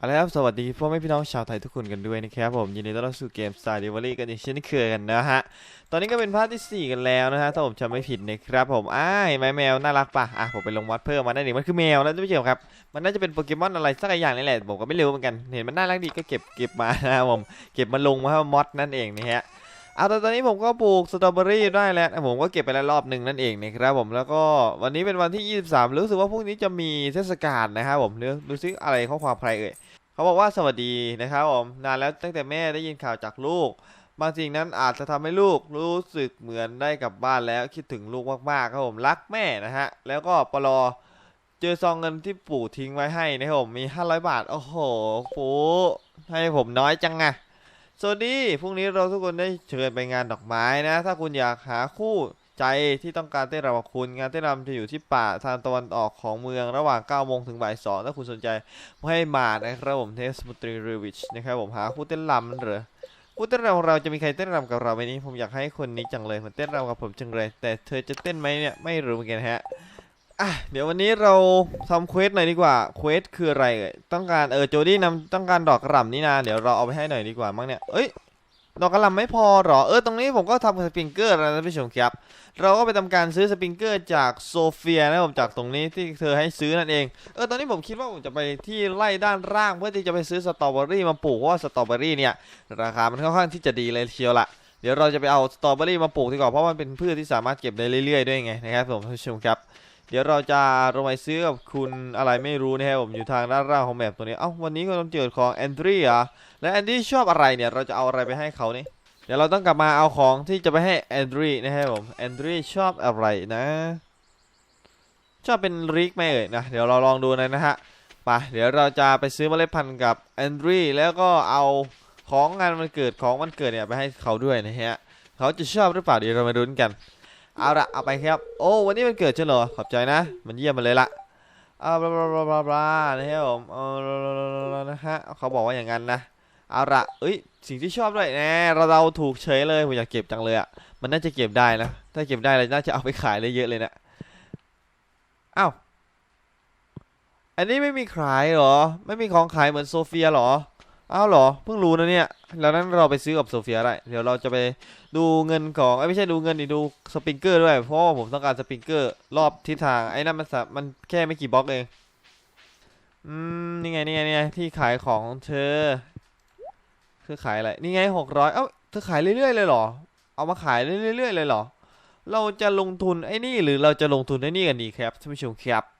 เอาละครับ สวัสดีพ่อแม่พี่น้องชาวไทยทุกคนกันด้วยนะครับผม ยินดีต้อนรับสู่เกม Star d e v o l y กันอีกเช่นเคยกันนะฮะ ตอนนี้ก็เป็นภาคที่ 4 กันแล้วนะฮะ ถ้าผมจำไม่ผิดนะครับผมอ้ายแมวแมว น่ารักปะอะ ผมไปลงวัดเพิ่มมาได้ดิมันคือแมวนะท่านผู้ชมครับ มันน่าจะเป็นโปเกมอนอะไรสักอย่างนี่แหละ ผมก็ไม่รู้เหมือนกัน เห็นมันน่ารักดีก็เก็บเก็บมานะครับผม เก็บมาลงมาให้มอดนั่นเองนะฮะเอาแต่ตอนนี้ผมก็ปลูกสตรอเบอรี่ได้แล้วผมก็เก็บไปแล้วรอบหนึ่งนั่นเองนะครับผมแล้วก็วันนี้เป็นวันที่ 23 รู้สึกว่าพรุ่งนี้จะมีเทศกาลนะครับผมเนื้อดูซิอะไรข้อความใครเอ่ย เขาบอกว่าสวัสดีนะครับผมนานแล้วตั้งแต่แม่ได้ยินข่าวจากลูก บางสิ่งนั้นอาจจะทำให้ลูกรู้สึกเหมือนได้กลับบ้านแล้วคิดถึงลูกมากๆครับผมรักแม่นะฮะแล้วก็ปลอเจอซองเงินที่ปู่ทิ้งไว้ให้นะครับผมมี 500 บาท โอ้โหปู่ให้ผมน้อยจังอะสวัสดีพรุ่งนี้เราทุกคนได้เชิญไปงานดอกไม้นะ ถ้าคุณอยากหาคู่ ใจที่ต้องการเต้นรำกับคุณ งานเต้นรำจะอยู่ที่ป่าทางตะวันออกของเมืองระหว่าง9โมงถึงบ่าย2ถ้าคุณสนใจให้มานะครับผมเทสมุตรีเรวิชนะครับผมหาคู่เต้นรำเหรอคู่เต้นรำของเราจะมีใครเต้นรำกับเราไหมนี้ผมอยากให้คนนี้จังเลยมันเต้นรำกับผมจังเลย แต่เธอจะเต้นไหมเนี่ยไม่รู้เหมือนกันฮะอะเดี๋ยววันนี้เราทำเควสหน่อยดีกว่าเควสคืออะไรเอ่ยต้องการเออโจดี้นำต้องการดอกกระหล่ำนี่นาเดี๋ยวเราเอาไปให้หน่อยดีกว่ามั้งเนี่ยเอ้ย ดอกกระหล่ำไม่พอหรอ เออ ตรงนี้ผมก็ทำสปริงเกอร์แล้วนะท่านผู้ชมครับ เราก็ไปทำการซื้อสปริงเกอร์จากโซเฟียนะผมจากตรงนี้ที่เธอให้ซื้อนั่นเอง เออ ตอนนี้ผมคิดว่าผมจะไปที่ไร่ด้านล่างเพื่อที่จะไปซื้อสตรอเบอรี่มาปลูกเพราะว่าสตรอเบอรี่เนี่ยราคามันค่อนข้างที่จะดีเลยเชียวละเดี๋ยวเราจะไปเอาสตรอเบอรี่มาปลูกดีกว่าเพราะมันเป็นพืชที่สามารถเก็บได้เรื่อยๆด้วยไงนะครับผมท่านผู้ชมครับ เดี๋ยวเราจะลงไปซื้อกับคุณอะไรไม่รู้นะครับผมอยู่ทางด้านล่างของแมปตัวนี้ เอ้าวันนี้ก็ต้องเจอของแอนดรีอะและแอนดรีชอบอะไรเนี่ยเราจะเอาอะไรไปให้เขานี่เดี๋ยวเราต้องกลับมาเอาของที่จะไปให้แอนดรีนะครับผมแอนดรีชอบอะไรนะ ชอบเป็นริกไหมเอ่ยนะเดี๋ยวเราลองดูนอยนะฮะไปเดี๋ยวเราจะไปซื้อเมล็ดพันธุ์กับแอนดรีแล้วก็เอาของงานวันเกิดของวันเกิดเนี่ยไปให้เขาด้วยนะฮะเขาจะชอบหรือเปล่าเดี๋ยวเรามาดูกัน เอาละเอาไปครับ โอ้วันนี้มันเกิดใช่เหรอขอบใจนะ มันเยี่ยมมาเลยละเอาบลาบลาบลาบลานะครับผมเออนะฮะเขาบอกว่าอย่างนั้นนะเอาละเอ้ยสิ่งที่ชอบด้วยน่เราเราถูกเฉยเลยผมอยากเก็บจังเลยอะมันน่าจะเก็บได้นะถ้าเก็บได้เราน่าจะเอาไปขายได้เยอะเลยนะอ้าวอันนี้ไม่มีขายหรอ ไม่มีของขายเหมือนโซเฟียหรอ อ้าวเหรอเพิ่งรู้นะเนี่ยแล้วนั้นเราไปซื้อกับโซเฟียได้เดี๋ยวเราจะไปดูเงินของไอ้ไม่ใช่ดูเงินดิดูสปริงเกอร์ด้วยเพราะผมต้องการสปริงเกอร์รอบทิศทางไอ้นั่นมันมันแค่ไม่กี่บล็อกเองอืมนี่ไงนี่ไงนี่ไงที่ขายของเธอเธอขายอะไรนี่ไงหกร้อยเอ้าเธอขายเรื่อยๆเลยเหรอ เอามาขายเรื่อยๆเลยเหรอ เราจะลงทุนไอ้นี่หรือเราจะลงทุนไอ้นี่กันดีครับท่านผู้ชมครับ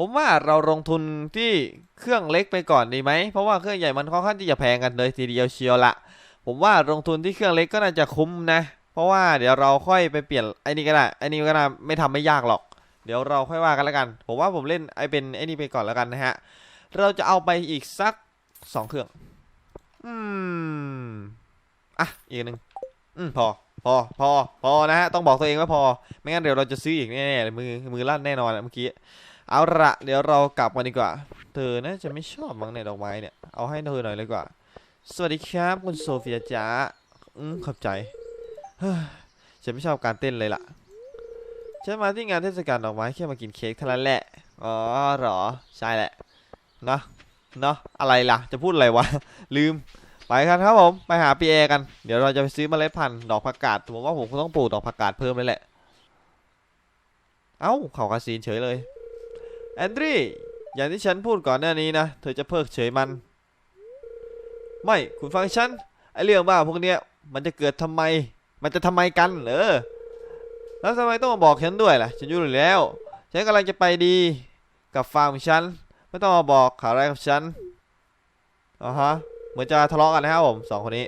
ผมว่าเราลงทุนที่เครื่องเล็กไปก่อนดีไหม เพราะว่าเครื่องใหญ่มันค่อนข้างที่จะแพงกันเลยทีเดียวเชียวละผมว่าลงทุนที่เครื่องเล็กก็น่าจะคุ้มนะ เพราะว่าเดี๋ยวเราค่อยไปเปลี่ยนไอ้นี่ก็ได้ไอ้นี่ก็น่าไม่ทำไม่ยากหรอก เดี๋ยวเราค่อยว่ากันแล้วกัน ผมว่าผมเล่นไอ้เป็นไอ้นี่ไปก่อนแล้วกันนะฮะ เราจะเอาไปอีกสักสองเครื่อง อืม อะ อีกหนึ่งอืมพอ พอ พอ พอนะฮะ ต้องบอกตัวเองว่าพอ ไม่งั้นเดี๋ยวเราจะซื้ออีกแน่ๆเลยมือ มือลั่นแน่นอนอะเมื่อกี้ เอาละเดี๋ยวเรากลับกันดีกว่า เธอน่าจะไม่ชอบมั้งในดอกไม้เนี่ย เอาให้เธอหน่อยเลยดีกว่า สวัสดีครับคุณโซเฟียจ้าอืมขอบใจเฮ้ฉันไม่ชอบการเต้นเลยล่ะ ฉันมาที่งานเทศกาลดอกไม้แค่มากินเค้กเท่านั้นแหละ อ๋อหรอ ใช่แหละเนาะเนาะอะไรล่ะ จะพูดอะไรวะ ลืม ไปกันครับผม ไปหาปีแอกัน เดี๋ยวเราจะไปซื้อเมล็ดพันธุ์ดอกผักกาดผมว่าผมคงต้องปลูกดอกผักกาดเพิ่มเลยแหละ เอ้าเขาคาซีนเฉยเลย แอนดรีอย่างที่ฉันพูดก่อนหน้านี้นะ เธอจะเพิกเฉยมัน ไม่คุณฟังฉันไอเรื่องบ้าพวกเนี้ยมันจะเกิดทำไม มันจะทำไมกันเออแล้วทำไมต้องมาบอกฉันด้วยล่ะ ฉันอยู่แล้ว ฉันกำลังจะไปดีกับฟาร์มของฉัน ไม่ต้องมาบอกข่าวอะไรกับฉันอ่าฮะเหมือนจะทะเลาะกันนะครับผมสองคนนี้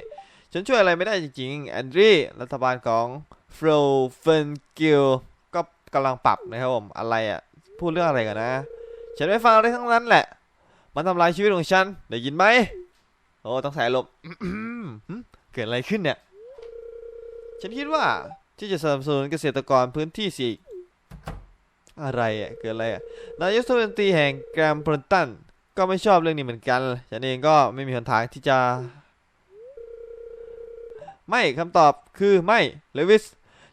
ฉันช่วยอะไรไม่ได้จริงๆแอนดรีรัฐบาลของฟรเฟนกิลก็กำลังปรับนะครับผมอะไรอะ พูดเรื่องอะไรกันนะ ฉันไม่ฟังอะไรทั้งนั้นแหละ มันทำลายชีวิตของฉัน ได้ยินไหม โอ้ต้องสายลมเกิดอะไรขึ้นเนี่ย ฉันคิดว่าที่จะสนับสนุนเกษตรกรพื้นที่สิอะไรอะ เกิดอะไรอะ นายกรัฐมนตรีแห่งแกรมพลตันก็ไม่ชอบเรื่องนี้เหมือนกัน ฉันเองก็ไม่มีหนทางที่จะ ไม่คำตอบคือไม่ เลวิส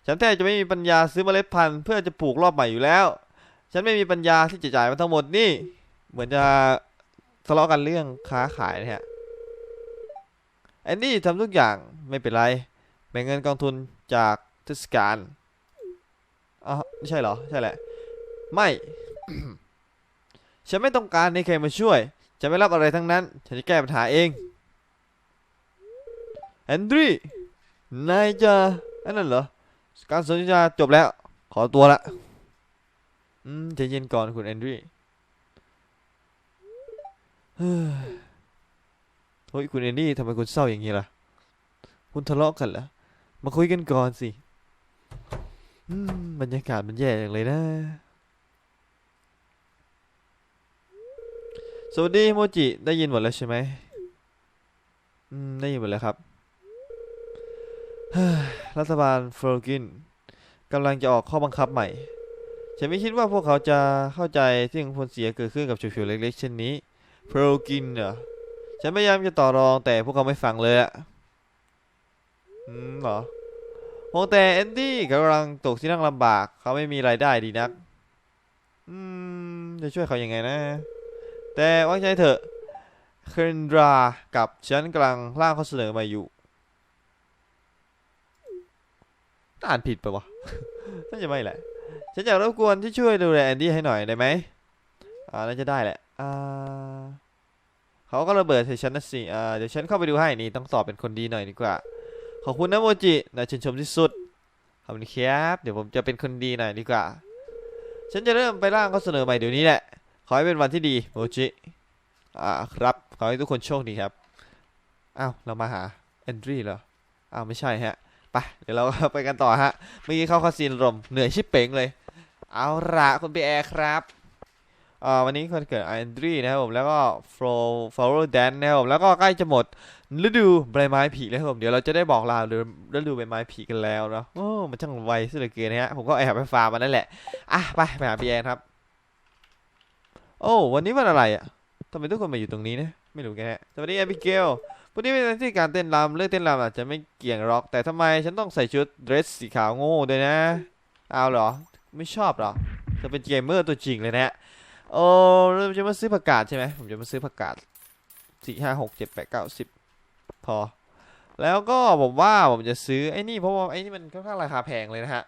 ฉันแทบจะไม่มีปัญญาซื้อเมล็ดพันธุ์เพื่อจะปลูกรอบใหม่อยู่แล้ว ฉันไม่มีปัญญาที่จะจ่ายมันทั้งหมดนี่ เหมือนจะทะเลาะกันเรื่องค้าขายนะฮะแอนดี้ทำทุกอย่างไม่เป็นไรแบ่งเงินกองทุนจากเทศกาลอ๋อไม่ใช่เหรอ ใช่แหละ ไม่ ฉันไม่ต้องการให้ใครมาช่วย จะไม่รับอะไรทั้งนั้น ฉันจะแก้ปัญหาเอง แอนดรีนายจะอันนั้นเหรอ การสนทนาจบแล้ว ขอตัวละ อืมใจเย็นก่อนคุณแอนดรีเฮ้ยเฮ้ยคุณแอนดี้ทำไมคุณเศร้าอย่างนี้ล่ะ คุณทะเลาะกันเหรอมาคุยกันก่อนสิอืมบรรยากาศมันแย่อย่างเลยนะ สวัสดีโมจิ ได้ยินหมดแล้วใช่ไหมอืม ได้ยินหมดแล้วครับ รัฐบาลฟลอกินกำลังจะออกข้อบังคับใหม่ ฉันไม่คิดว่าพวกเขาจะเข้าใจสิ่งผลเสียเกิดขึ้นกับผิวๆเล็กๆเช่นนี้ฟลอกินเหรอฉันพยายามจะต่อรองแต่พวกเขาไม่ฟังเลยอะอืมเหรอโฮแต่แอนดี้กำลังตกที่นั่งลำบาก เขาไม่มีรายได้ดีนัก อืม จะช่วยเขายังไงนะ แต่ว่าใจเถอะเคนดรากับฉันกำลังร่างข้อเสนอมาอยู่อ่านผิดปะวะน่าจะไม่แหละ ฉันอยากรบกวนที่ช่วยดูแลแอนดี้ให้หน่อยได้ไหมอ่าน่าจะได้แหละอ่าเขาก็ระเบิดใส่ฉันนะสิอ่าเดี๋ยวฉันเข้าไปดูให้นี่ต้องสอบเป็นคนดีหน่อยดีกว่า ขอบคุณนะโมจินายชื่นชมที่สุดขอบคุณครับเดี๋ยวผมจะเป็นคนดีหน่อยดีกว่า ฉันจะเริ่มไปร่างข้อเสนอใหม่เดี๋ยวนี้แหละ ขอให้เป็นวันที่ดีโมจิอ่าครับขอให้ทุกคนโชคดีครับอ้าวเรามาหาแอนดรีเหรออ้าวไม่ใช่ฮะ ไปเดี๋ยวเราไปกันต่อฮะเมื่อกี้เข้าคาสินรมเหนื่อยชิบเป๋งเลย เอาละคุณปีแอร์ครับอ่อวันนี้คนเกิดแอนดรีนะครับผมแล้วก็โฟล์ฟลอร์แดนนะครับผมแล้วก็ใกล้จะหมดฤดูใบไม้ผลิแล้วครับผมเดี๋ยวเราจะได้บอกลาฤดูใบไม้ผลิกันแล้วเนาะโอ้มันช่างไวซะเลือเกินนะฮะผมก็แอบไปฟาร์มมันนั่นแหละอะไปไปหาปีแอร์ครับ โอ้วันนี้วันอะไรอะทำไมทุกคนมาอยู่ตรงนี้เนะ ไม่รู้แกฮะสวัสดีแอบิเกลวันนี้เป็นที่การเต้นรำเรื่องเต้นรำอาจจะไม่เกี่ยงหรอก แต่ทำไมฉันต้องใส่ชุดเดรสสีขาวโง่ด้วยนะ เอาเหรอ ไม่ชอบเหรอเธอเป็นเกมเมอร์ตัวจริงเลยนะโอ้เราจะมาซื้อผักกาดใช่ไหมผมจะมาซื้อผักกาดสี่ห้าหกเจ็ดแปดเก้าสิบพอ แล้วก็ผมว่าผมจะซื้อไอ้นี่เพราะว่าไอ้นี่มันค่อนข้างราคาแพงเลยนะฮะ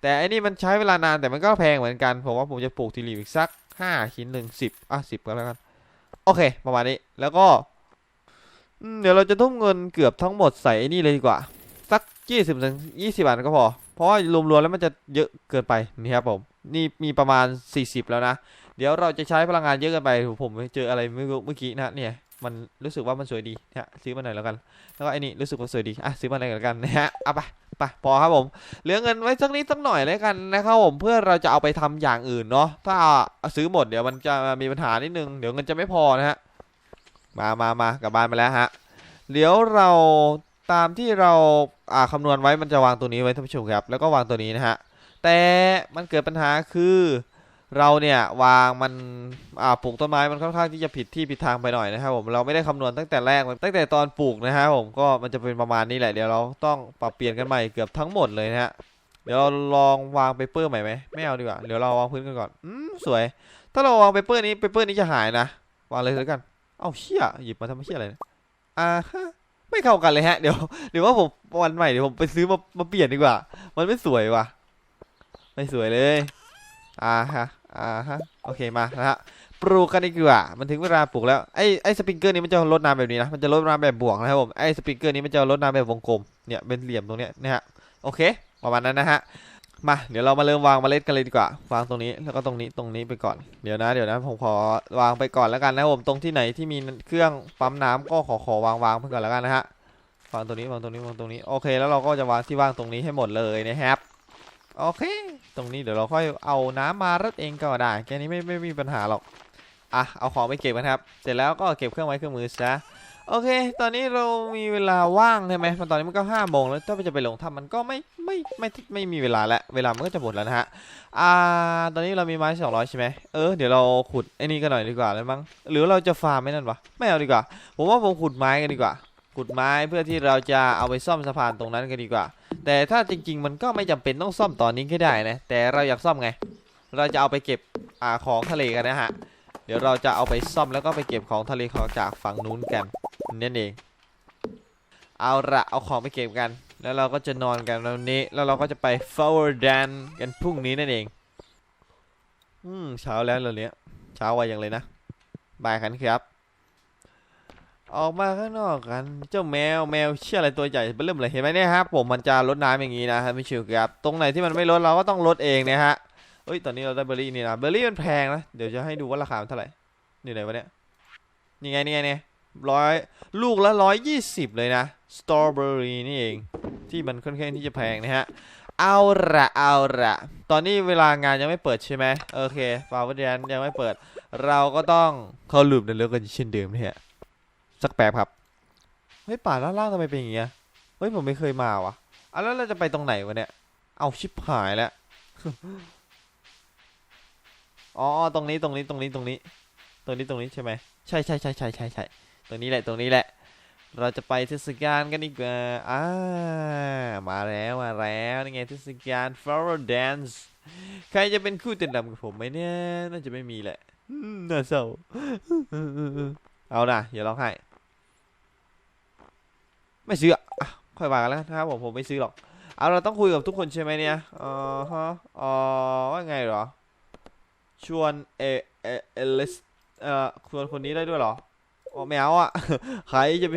แต่ไอ้นี่มันใช้เวลานานแต่มันก็แพงเหมือนกัน ผมว่าผมจะปลูกทีรีอีกสักห้าชิ้นหนึ่งสิบอะสิบก็แล้วกัน โอเค ประมาณนี้ แล้วก็ เดี๋ยวเราจะทุ่มเงินเกือบทั้งหมดใส่นี่เลยดีกว่า สักยี่สิบถึงยี่สิบาทก็พอ เพราะว่ารวมๆแล้วมันจะเยอะเกินไปนี่ครับผม นี่มีประมาณสี่สิบแล้วนะ เดี๋ยวเราจะใช้พลังงานเยอะเกินไป ผมไปเจออะไรไม่รู้เมื่อกี้นะเนี่ย มันรู้สึกว่ามันสวยดีนะฮะซื้อมาหน่อยแล้วกัน แล้วก็ไอ้นี่รู้สึกว่าสวยดีอะซื้อมาหน่อยแล้วกันนะฮะเอาไปไปพอครับผมเหลือเงินไว้สักนิดสักหน่อยแล้วกันนะครับผมเพื่อเราจะเอาไปทำอย่างอื่นเนาะถ้าซื้อหมดเดี๋ยวมันจะมีปัญหานิดนึงเดี๋ยวเงินจะไม่พอนะฮะมามามากลับบ้านไปแล้วฮะเดี๋ยวเราตามที่เราอ่าคำนวณไว้มันจะวางตัวนี้ไว้ท่านผู้ชมครับ แล้วก็วางตัวนี้นะฮะแต่มันเกิดปัญหาคือ เราเนี่ยวางมันอ่าปลูกต้นไม้มันค่อนข้างที่จะผิดที่ผิดทางไปหน่อยนะครับผมเราไม่ได้คำนวณตั้งแต่แรกตั้งแต่ตอนปลูกนะฮะผมก็มันจะเป็นประมาณนี้แหละเดี๋ยวเราต้องปรับเปลี่ยนกันใหม่เกือบทั้งหมดเลยนะฮะเดี๋ยวเราลองวางเปเปอร์ใหม่ไหมไม่เอาดีกว่าเดี๋ยวเราวางพื้นกันก่อนอืมสวย ถ้าเราวางเปเปอร์นี้เปเปอร์นี้จะหายนะวางเลยแล้วกันเอ้าเชี่ยหยิบมาทำเชี่ยอะไรอ่าฮะไม่เข้ากันเลยฮะเดี๋ยวเดี๋ยวว่าผมวันใหม่เดี๋ยวผมไปซื้อมามาเปลี่ยนดีกว่า มันไม่สวยว่ะไม่สวยเลยอ่าฮะ อ่าฮะโอเคมานะฮะปลูกกันดีกว่ามันถึงเวลาปลูกแล้วไอ้ไอ้สปริงเกอร์นี้มันจะลดน้ำแบบนี้นะมันจะลดน้ำแบบบวกนะครับผมไอ้สปริงเกอร์นี้มันจะลดน้ำแบบวงกลมเนี่ยเป็นเหลี่ยมตรงเนี้ยนะฮะโอเคประมาณนั้นนะฮะมาเดี๋ยวเรามาเริ่มวางเมล็ดกันเลยดีกว่า วางตรงนี้แล้วก็ตรงนี้ตรงนี้ไปก่อนเดี๋ยวนะเดี๋ยวนะผมขอวางไปก่อนแล้วกันนะครับผมตรงที่ไหนที่มีเครื่องปั๊มน้ำก็ขอขอวางวางไปก่อนแล้วกันนะฮะวางตรงนี้วางตรงนี้วางตรงนี้โอเค แล้วเราก็จะวางที่ว่างตรงนี้ให้หมดเลยนะครับโอเค ตรงนี้เดี๋ยวเราค่อยเอาน้ำมารดเองก็ได้ แค่นี้ไม่ไม่มีปัญหาหรอก อะ เอาของไปเก็บกันครับ เสร็จแล้วก็เก็บเครื่องไม้เครื่องมือซะ โอเค ตอนนี้เรามีเวลาว่างใช่ไหมมันตอนนี้มันก็ห้าโมงแล้วถ้าจะไปลงถ้ำมันก็ไม่ไม่ไม่ไม่ไม่มีเวลาแล้ว เวลามันก็จะหมดแล้วนะฮะ อ่า ตอนนี้เรามีไม้สองร้อยใช่ไหมเออ เดี๋ยวเราขุดไอ้นี่กันหน่อยดีกว่าเลยมั้ง หรือเราจะฟาร์มไม่นั่นวะ ไม่เอาดีกว่า ผมว่าผมขุดไม้กันดีกว่า ขุดไม้เพื่อที่เราจะเอาไปซ่อมสะพานตรงนั้นกันดีกว่า แต่ถ้าจริง ๆ มันก็ไม่จำเป็นต้องซ่อมตอนนี้ก็ได้นะ แต่เราอยากซ่อมไง เราจะเอาไปเก็บอของทะเลกันนะฮะ เดี๋ยวเราจะเอาไปซ่อมแล้วก็ไปเก็บของทะเลของจากฝั่งนู้นกันนั่นเอง เอาละเอาของไปเก็บกัน แล้วเราก็จะนอนกันวันนี้ แล้วเราก็จะไป flower dance กันพรุ่งนี้นั่นเอง อืมเช้าแล้วเหรอเนี้ยเช้าไวอย่างเลยนะบายกันครับ ออกมาข้างนอกกัน เจ้าแมวแมวเชื่ออะไรตัวใหญ่เป็นเริ่มเลยเห็นไหมเนี่ยครับผมมันจะลดน้ำอย่างนี้นะฮะไม่ชิวครับตรงไหนที่มันไม่ลดเราก็ต้องลดเองนะฮะเอ้ยตอนนี้เราได้เบอร์รี่นี่นะเบอร์รี่มันแพงนะเดี๋ยวจะให้ดูว่าราคาเท่าไหร่นี่ไหนวะเนี่ยนี่ไงนี่ไงเนี่ยร้อยลูกละร้อยยี่สิบเลยนะสตรอเบอรี่นี่เอง ที่มันค่อนข้างที่จะแพงนะฮะเอาละเอาละตอนนี้เวลางานยังไม่เปิดใช่ไหมโอเคฟาวเวอร์แดนยังไม่เปิด เราก็ต้องเข้าลูปในเรื่องกันเช่นเดิมเนี่ย สักแป๊บครับเฮ้ยป่าล่างๆทำไมเป็นอย่างเงี้ยเฮ้ยผมไม่เคยมาว่ะอะแล้วเราจะไปตรงไหนวะเนี่ย เอาชิบหายแล้วอ๋อตรงนี้ตรงนี้ตรงนี้ตรงนี้ ตรงนี้ตรงนี้ใช่ไหมใช่ใช่ใช่ใช่ใช่ใช่ตรงนี้แหละตรงนี้แหละ เราจะไปเทศกาลกันดีกว่าอ่ามาแล้วมาแล้วนี่ไงเทศกาล flower dance ใครจะเป็นคู่เต้นรำกับผมไหมเนี่ยน่าจะไม่มีแหละน่าเศร้า เอานะอย่าร้องไห้ไม่ซื้ออะค่อยว่ากันแล้วนะครับผมผมไม่ซื้อหรอกเอาเราต้องคุยกับทุกคนใช่ไหมเนี่ยอ๋อฮะอ๋อว่าไงหรอ ชวนเอเอเอลิสเอ่อชวนคนนี้ได้ด้วยเหรออ๋อไม่เอาอะใครจะไป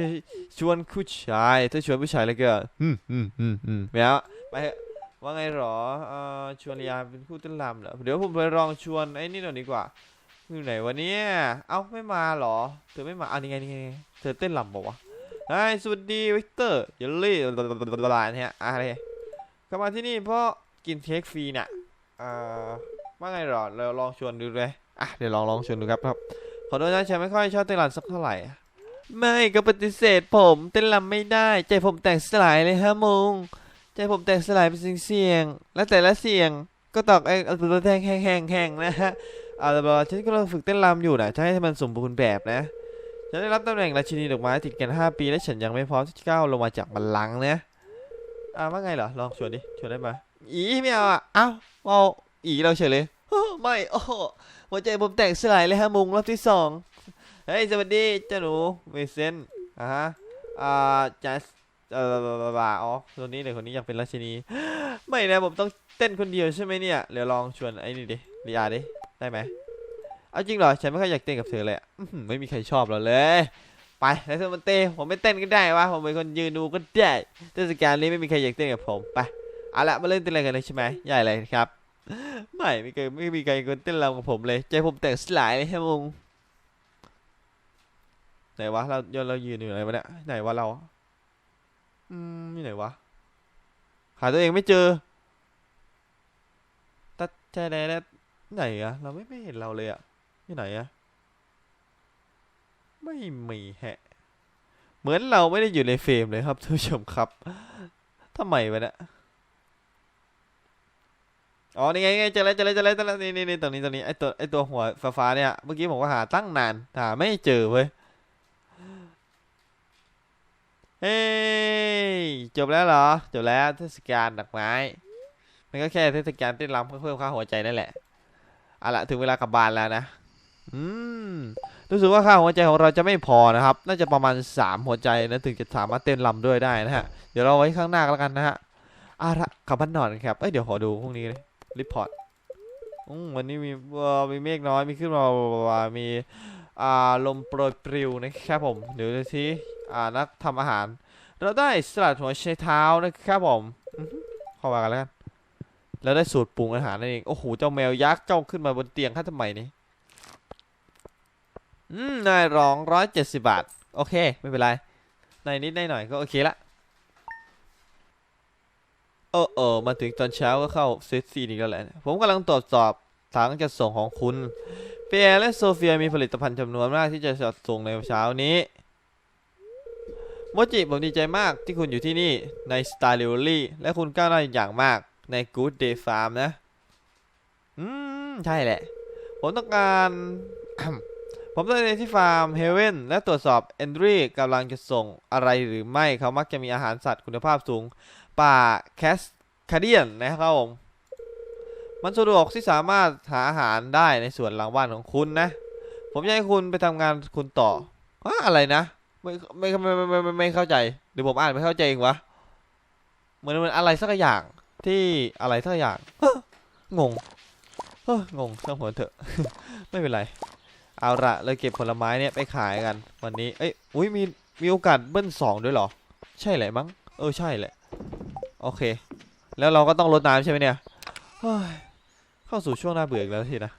ชวนผู้ชายถ้าชวนผู้ชายแล้วก็อืมอืมอืมอืมไม่เอาไปว่าไงหรอเอ่อชวนยาเป็นผู้เต้นรำเหรอเดี๋ยวผมไปลองชวนไอ้นี่หน่อยดีกว่า อยู่ไหนวะเนี่ย เอ้าไม่มาหรอ เธอไม่มาอะนี่ไงนี่ไงนี่ไงเธอเต้นรำบอกว่าวะไอ้สวัสดีวิกเตอร์เยลลี่ลาเนี่ยอะไรเข้ามาที่นี่เพราะกินเค้กฟรีน่ะอ่าว่าไงหรอ เราลองชวนดูเลย อะ เดี๋ยวลองลองชวนดูครับครับ ขอโทษนะฉันไม่ค่อยชอบเต้นรำสักเท่าไหร่ ไม่ก็ปฏิเสธผมเต้นรำไม่ได้ ใจผมแตกสลายเลยฮะมงใจผมแตกสลายเป็นเสียงๆและแต่ละเสียงก็ตอกไอ้เอาตัวแทงแห้งๆแห้งๆนะฮะ อาละบอกฉันกำลังฝึกเต้นรำอยู่นะจะให้มันสมบูรณ์แบบนะ ฉันได้รับตำแหน่งราชินีดอกไม้ติดกัน 5 ปี และฉันยังไม่พร้อมที่จะก้าวลงมาจากบัลลังก์นะอ่าว่าไงเหรอ ลองชวนดิ ชวนได้ไหมอีไม่เอาอะเอ้าเอาอีเราเฉยเลยไม่ โอ้หัวใจผมแตกสลายเลยฮะมุงรอบที่สองเฮ้ย สวัสดีเจ้าหนูเวเซนอ่าฮะ อ่าจัสเอ่อบาอ๋อคนนี้เดี๋ยวคนนี้อยากเป็นราชินี ไม่นะ ผมต้องเต้นคนเดียวใช่ไหมเนี่ย เดี๋ยวลองชวนไอ้นี่ดิลีอาดิ ได้ไหมเอาจริงเหรอ ฉันไม่ค่อยอยากเต้นกับเธอเลยอะไม่มีใครชอบเราเลย ไปแล้วเธอมันเต้นผมไม่เต้นก็ได้วะ ผมเป็นคนยืนดูก็ได้เทศกาลนี้ไม่มีใครอยากเต้นกับผม ไป เอาละมาเล่นเต้นอะไรกันเลยใช่ไหมใหญ่เลยครับ ไม่ไม่เคยไม่มีใครคนเต้นรำกับผมเลย ใจผมแตกสลายเลยฮะมุงไหนวะ เราเรายืนอยู่ไหนวะเนี่ย ไหนวะเรา อืมี่ไหนวะ หาตัวเองไม่เจอตัดใจแน่แน่ ไหนอะเราไม่ไม่เห็นเราเลยอะที่ไหนอะไม่มีแฮะ เหมือนเราไม่ได้อยู่ในเฟรมเลยครับท่านผู้ชมครับทำไมวะเนี่ยอ๋อ นี่ไงไงเจอแล้วเจอแล้วเจอแล้วเจอแล้วนี่นี่นี่ตรงนี้ตรงนี้ไอตัวไอตัวหัวฟ้าฟ้าเนี่ย เมื่อกี้ผมก็หาตั้งนาน หาไม่เจอเว้ย เฮ้ยจบแล้วเหรอ จบแล้วเทศกาลดอกไม้ มันก็แค่เทศกาลเต้นรำเพื่อเพิ่มค่าหัวใจนั่นแหละ เอาละถึงเวลากลับบ้านแล้วนะ อืม รู้สึกว่าค่าหัวใจของเราจะไม่พอนะครับ น่าจะประมาณสามหัวใจนะถึงจะสามารถเต้นรำด้วยได้นะฮะ เดี๋ยวเราไว้ข้างหน้าแล้วกันนะฮะเอาละกลับบ้านนอนกันครับ เอ้ยเดี๋ยวขอดูพรุ่งนี้เลยรีพอร์ตอืมวันนี้มีเออมีเมฆน้อย มีขึ้นมาว่ามีอ่าลมโปรยปลิวนะครับผม เดี๋ยวทีอ่านักทำอาหาร เราได้สลัดหัวไชเท้านะครับผมเข้ามากันแล้วกัน แล้วได้สูตรปรุงอาหารนั่นเอง โอ้โห เจ้าแมวยักษ์เจ้าขึ้นมาบนเตียงข้าทำไมนี่อืมนายร้องร้อยเจ็ดสิบบาท โอเค ไม่เป็นไรนายนิดนายหน่อยก็โอเคละเออเออมาถึงตอนเช้าก็เข้าเซตซีนอีกแล้วแหละ ผมกำลังตรวจสอบถังจัดส่งของคุณเปียและโซเฟียมีผลิตภัณฑ์จำนวนมากที่จะจัดส่งในเช้านี้โมจิผมดีใจมากที่คุณอยู่ที่นี่ใน Star l i v e r y และคุณก้าวหน้าอย่างมาก ใน Good Day Farm นะ อืม ใช่แหละ ผมต้องการ ผมต้องไปที่ฟาร์มเฮเว่นและตรวจสอบเอนดรีกำลังจะส่งอะไรหรือไม่เขามักจะมีอาหารสัตว์คุณภาพสูง ป่าแคสคาเดียนนะครับผม มันสะดวกที่สามารถหาอาหารได้ในส่วนหลังบ้านของคุณนะ ผมจะให้คุณไปทำงานคุณต่ออะอะไรนะไม่ไม่ไม่ไมไม่ไม่ไม่เข้าใจหรือผมอ่านไม่เข้าใจเองวะเหมือนมันอะไรสักอย่าง ที่อะไรสักอย่างงงเฮ้องงช่างหัวเถอะ ไม่เป็นไร เอาละเราเก็บผลไม้เนี่ยไปขายกัน วันนี้ เอ้ย อุ้ยมี มีโอกาสเบิ้ลสองด้วยเหรอ ใช่แหละมั้ง เออ ใช่แหละ โอเค แล้วเราก็ต้องลดน้ำใช่ไหมเนี่ยเฮ้ยเข้าสู่ช่วงหน้าเบื่ออีกแล้วทีนะ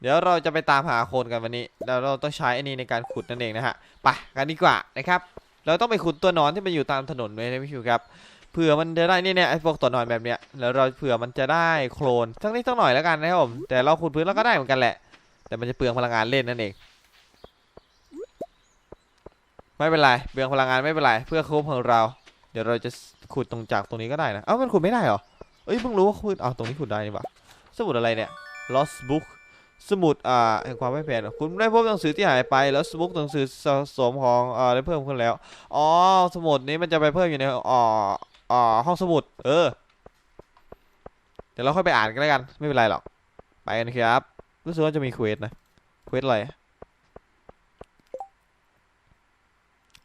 เดี๋ยวเราจะไปตามหาโคนกันวันนี้ แล้วเราต้องใช้อันนี้ในการขุดนั่นเองนะฮะ ไปกันดีกว่านะครับ เราต้องไปขุดตัวนอนที่มันอยู่ตามถนนเลยนะพี่คิวครับ เผื่อมันจะได้เนี่ยเนี่ยไอ้พวกตัวหน่อนแบบเนี้ยแล้วเราเผื่อมันจะได้โคลนสักนิดสักหน่อยแล้วกันนะครับผมแต่เราขุดพื้นเราก็ได้เหมือนกันแหละ แต่มันจะเปลืองพลังงานเล่นนั่นเองไม่เป็นไรเปลืองพลังงานไม่เป็นไรเพื่อคุ้มของเรา เดี๋ยวเราจะขุดตรงจากตรงนี้ก็ได้นะเอ้ามันขุดไม่ได้เหรอเอ้ยเพิ่งรู้ว่าขุดอ้าตรงนี้ขุดได้นี่หว่าสมุดอะไรเนี่ย lost book สมุดอ่าแห่งความไม่แพ้คุณได้พบหนังสือที่หายไปแล้วสมุดหนังสือสะสมของอ่าได้เพิ่มขึ้นแล้วอ๋อสมุดนี้มันจะไปเพิ่มอยู่ในอ่า อ่าห้องสมุด เออ เดี๋ยวเราค่อยไปอ่านกันแล้วกัน ไม่เป็นไรหรอก ไปกันครับ รู้สึกว่าจะมีเควสนะ เควสอะไร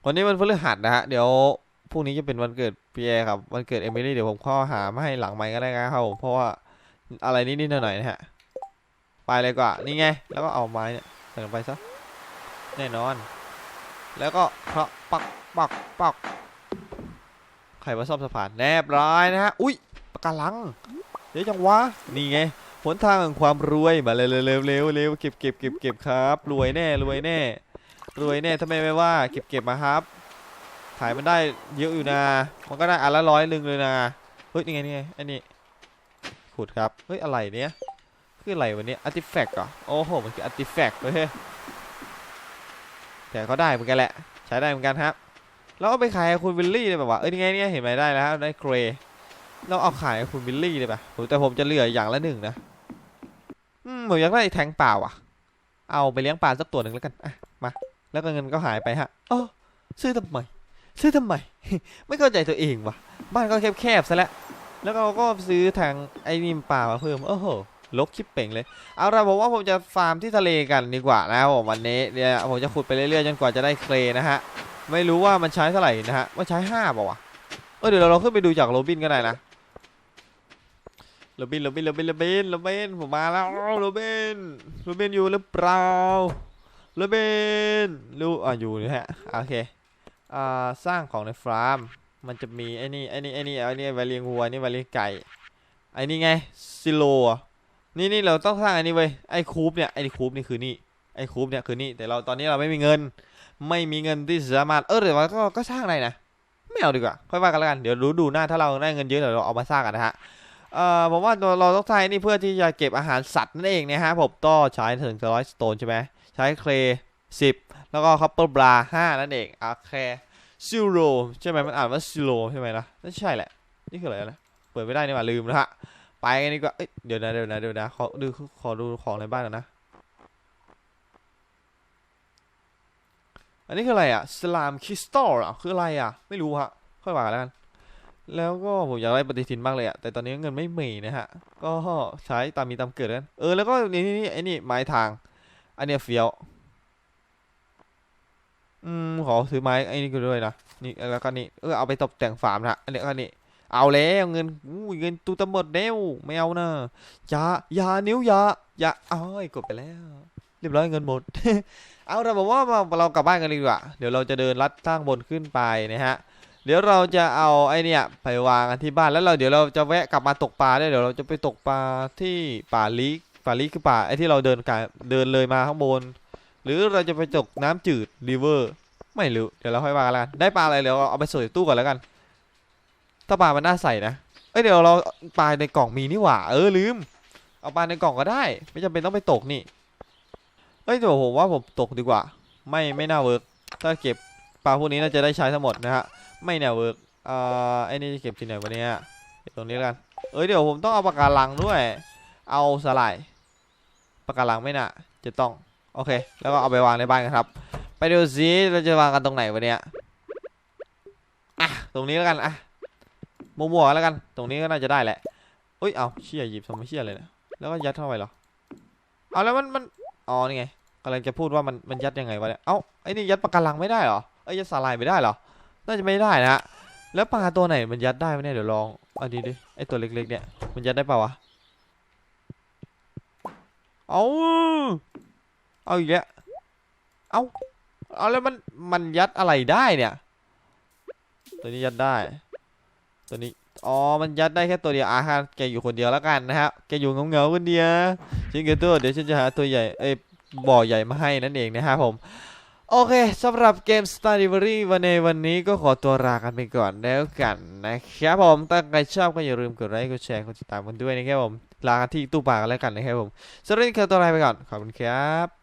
วันนี้มันพฤหัสนะฮะ เดี๋ยวพรุ่งนี้จะเป็นวันเกิดพี่แอครับ วันเกิดเอมิลี่เดี๋ยวผมข้อหามาให้หลังไมค์ก็ได้นะครับผมเพราะว่าอะไรนิดๆหน่อยๆนะฮะ ไปเลยกว่า นี่ไง แล้วก็เอาไม้เนี่ยใส่ลงไปซะ แน่นอน แล้วก็เคาะปักปักปัก รว่าซ่อมสะพานแนบร้อยนะฮะ อุ้ยปะการังเดี๋ยวจังวะ นี่ไงหนทางแห่งความรวยมาเร็วเร็วเร็วเร็วเร็วเก็บเก็บเก็บเก็บครับ รวยแน่รวยแน่ รวยแน่ถ้าไม่ไม่ว่า เก็บเก็บมาครับ ขายมันได้เยอะอยู่นะ มันก็ได้อันละร้อยหนึ่งเลยนะ เฮ้ยนี่ไงนี่ไงอันนี้ขุดครับ เฮ้ยอะไรเนี้ยคืออะไรวันนี้อาร์ติแฟกต์เหรอโอ้โห มันคืออาร์ติแฟกต์เลยเฮ้ยแต่ก็ได้เหมือนกันแหละ ใช้ได้เหมือนกันครับ แล้วเอาไปขายให้คุณวิลลี่เลยแบบว่าเอ้ยนี่ไงเนี่ไงเห็นไหมได้แล้วครับได้เกรย์เราเอาขายให้คุณวิลลี่เลยป่ะแต่ผมจะเหลืออย่างละหนึ่งนะอืมผมอยากได้แทงเปล่าอะ เอาไปเลี้ยงปลาสักตัวหนึ่งแล้วกันอะมาแล้วก็เงินก็หายไปฮะอ๋อซื้อทำไมซื้อทำไม ไม่เข้าใจตัวเองวะบ้านก็แคบๆซะแล้วแล้วเราก็ซื้อทางไอ้นิมป่ามาเพิ่มโอ้โหลกชิปเป่งเลย เอาละผมว่าผมจะฟาร์มที่ทะเลกันดีกว่านะครับผมวันนี้เนี่ยผมจะขุดไปเรื่อยๆจนกว่าจะได้เคลนะฮะ ไม่รู้ว่ามันใช้เท่าไหร่นะฮะว่าใช้ห้าเปล่าวะเออเดี๋ยวเราขึ้นไปดูจากโรบินก็ได้นะโรบินโรบินโรบินโรบินโรบินผมมาแล้วโรบินโรบินอยู่หรือเปล่าโรบินรู้อะอยู่นะฮะโอเคอ่าสร้างของในฟาร์มมันจะมีไอ้นี่ไอ้นี่ไอ้นี่ไอ้นี่ไวเลียงวัวนี่ไวเลียงไก่ไอ้นี่ไงซิโลนี่นี่เราต้องสร้างอันนี้เว้ยไอ้คูปเนี่ยไอ้คูปนี่คือนี่ไอ้คูปเนี่ยคือนี่แต่เราตอนนี้เราไม่มีเงิน ไม่มีเงินที่สามารถเออเดี๋ยวก็ก็สร้างได้นะไม่เอาดีกว่าค่อยว่ากันแล้วกันเดี๋ยวรู้ดูหน้าถ้าเราได้เงินเยอะเดี๋ยวเราเอามาสร้างกันนะฮะเอ่อผมว่าเราต้องใช้นี่เพื่อที่จะเก็บอาหารสัตว์นั่นเองนะฮะผมก็ใช้ถึงร้อยสโตนใช่ไหมใช้เคลสิบแล้วก็คัพเปอร์บราห้านั่นเองโอเคซิโรใช่ไหมมันอ่านว่าซิโรใช่ไหมนะนั่นใช่แหละนี่คืออะไรนะเปิดไม่ได้นี่หว่าลืมนะฮะไปกันดีกว่าเอ้ยเดี๋ยวนะเดี๋ยวนะเดี๋ยวนะขอดูขอดูของในบ้านกันนะ อันนี้คืออะไรอะสลามคริสตัลอะคืออะไรอะไม่รู้ฮะค่อยว่ากันแล้วกัน แล้วก็ผมอยากได้ปฏิทินมากเลยอะแต่ตอนนี้เงินไม่มีนะฮะ ก็ใช้ตามมีตามเกิดกัน เออแล้วก็นี่นี่ไอ้นี่ไม้ทาง อันเนี้ยเฟี้ยว อืมขอซื้อไม้ไอ้นี่ก็ด้วยนะ นี่แล้วก็นี่เออเอาไปตกแต่งฟาร์มนะอันนี้ก็นี่เอาแล้วเงินอู้เงินตูตะหมดแล้วไม่เอานะยายานิ้วยายาอ้อยกดไปแล้ว เรียบร้อยเงินหมด เอาเราบอกว่าเรากลับบ้านกันดีกว่า เดี๋ยวเราจะเดินลัดทางบนขึ้นไปนะฮะ เดี๋ยวเราจะเอาไอเนี่ยไปวางกันที่บ้านแล้วเราเดี๋ยวเราจะแวะกลับมาตกปลาได้เดี๋ยวเราจะไปตกปลาที่ป่าลีกป่าลีกคือป่าไอที่เราเดินกันเดินเลยมาข้างบน หรือเราจะไปตกน้ำจืดริเวอร์ไม่รู้เดี๋ยวเราค่อยว่ากันละกันได้ปลาอะไรเดี๋ยวเอาไปใส่ตู้ก่อนแล้วกัน ถ้าปลามันน่าใส่นะเอ้ยเดี๋ยวเราปลาในกล่องมีนี่หว่า เออลืม เอาปลาในกล่องก็ได้ ไม่จำเป็นต้องไปตกนี่ อ้ยเดี๋ยวผมว่าผมตกดีกว่า ไม่ไม่น่าเวิร์กถ้าเก็บปลาพวกนี้น่าจะได้ใช้ทั้งหมดนะฮะไม่แนวเวิร์กอ่อไอ้นี่จะเก็บที่ไหนวะเนี่ยเก็บตรงนี้แล้วกันเอ้ยเดี๋ยวผมต้องเอาปากการังด้วย เอาสไลด์ปากการังไม่น่ะจะต้องโอเค แล้วก็เอาไปวางในบ้านกันครับ ไปดูซิเราจะวางกันตรงไหนวะเนี่ยอะตรงนี้แล้วกันอะมัวๆแล้วกัน ตรงนี้ก็น่าจะได้แหละเอ้ยเอาเชี่ยหยิบทำไมเชี่ยเลยเนี่ยแล้วก็ยัดเข้าไปหรอเอาแล้วมันมันอ๋อนี่ไง กำลังจะพูดว่ามันมันยัดยังไงวะเนี่ย เอ้าไอ้นี่ยัดปากการังไม่ได้เหรอไอ้ยยัดสาลายไม่ได้เหรอ น่าจะไม่ได้นะ แล้วปลาตัวไหนมันยัดได้ไหมเนี่ยเดี๋ยวลองอันนี้ดิ ไอ้ตัวเล็กๆเนี่ยมันยัดได้เปล่าวะ เอาเอาอีกแล้วเอาเอาแล้วมันมันยัดอะไรได้เนี่ย ตัวนี้ยัดได้ ตัวนี้อ๋อ มันยัดได้แค่ตัวเดียวอาฮะแกอยู่คนเดียวแล้วกันนะฮะ แกอยู่เงาๆคนเดียวชิงเกตัวเดี๋ยวฉันจะหาตัวใหญ่ เอ้ย บ่อใหญ่มาให้นั่นเองนะครับผม โอเคสำหรับเกม Star Delivery วันในวันนี้ก็ขอตัวลากันไปก่อนแล้วกันนะครับผมถ้าใครชอบก็อย่าลืมกดไลค์กดแชร์กดติดตามกันด้วยนะครับผมลากันที่ตู้ปลากันแล้วกันนะครับผมสำหรับวันนี้ขอตัวลาไปก่อนขอบคุณครับ